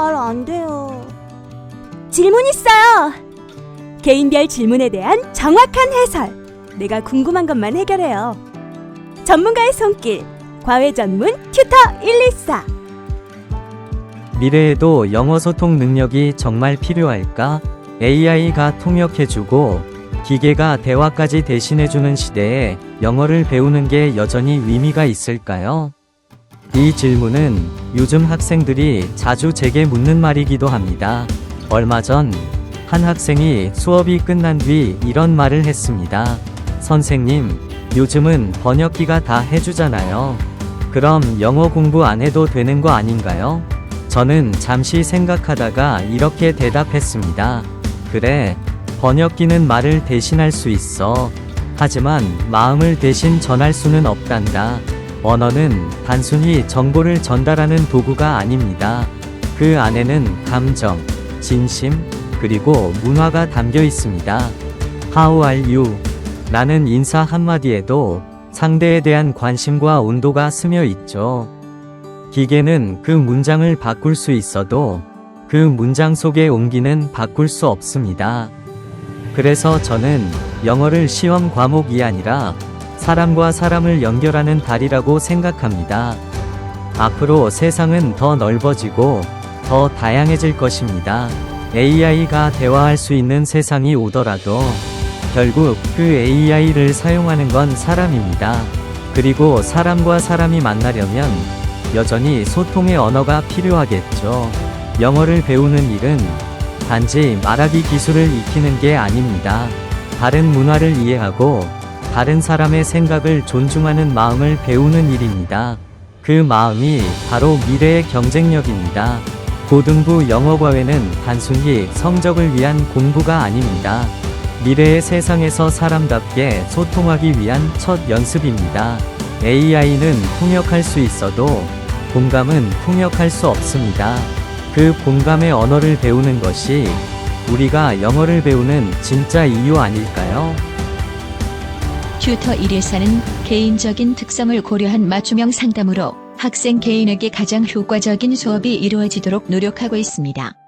잘 안 돼요. 질문 있어요. 개인별 질문에 대한 정확한 해설. 내가 궁금한 것만 해결해요. 전문가의 손길. 과외 전문 튜터 114. 미래에도 영어 소통 능력이 정말 필요할까? AI가 통역해주고 기계가 대화까지 대신해주는 시대에 영어를 배우는 게 여전히 의미가 있을까요? 이 질문은 요즘 학생들이 자주 제게 묻는 말이기도 합니다. 얼마 전 한 학생이 수업이 끝난 뒤 이런 말을 했습니다. 선생님, 요즘은 번역기가 다 해주잖아요. 그럼 영어 공부 안 해도 되는 거 아닌가요? 저는 잠시 생각하다가 이렇게 대답했습니다. 그래, 번역기는 말을 대신할 수 있어. 하지만 마음을 대신 전할 수는 없단다. 언어는 단순히 정보를 전달하는 도구가 아닙니다. 그 안에는 감정, 진심, 그리고 문화가 담겨 있습니다. How are you? 라는 인사 한마디에도 상대에 대한 관심과 온도가 스며 있죠. 기계는 그 문장을 바꿀 수 있어도 그 문장 속의 온기는 바꿀 수 없습니다. 그래서 저는 영어를 시험 과목이 아니라 사람과 사람을 연결하는 달이라고 생각합니다. 앞으로 세상은 더 넓어지고 더 다양해질 것입니다. AI가 대화할 수 있는 세상이 오더라도 결국 그 AI를 사용하는 건 사람입니다. 그리고 사람과 사람이 만나려면 여전히 소통의 언어가 필요하겠죠. 영어를 배우는 일은 단지 말하기 기술을 익히는 게 아닙니다. 다른 문화를 이해하고 다른 사람의 생각을 존중하는 마음을 배우는 일입니다. 그 마음이 바로 미래의 경쟁력입니다. 고등부 영어과외는 단순히 성적을 위한 공부가 아닙니다. 미래의 세상에서 사람답게 소통하기 위한 첫 연습입니다. AI는 통역할 수 있어도 공감은 통역할 수 없습니다. 그 공감의 언어를 배우는 것이 우리가 영어를 배우는 진짜 이유 아닐까요? 튜터 114는 개인적인 특성을 고려한 맞춤형 상담으로 학생 개인에게 가장 효과적인 수업이 이루어지도록 노력하고 있습니다.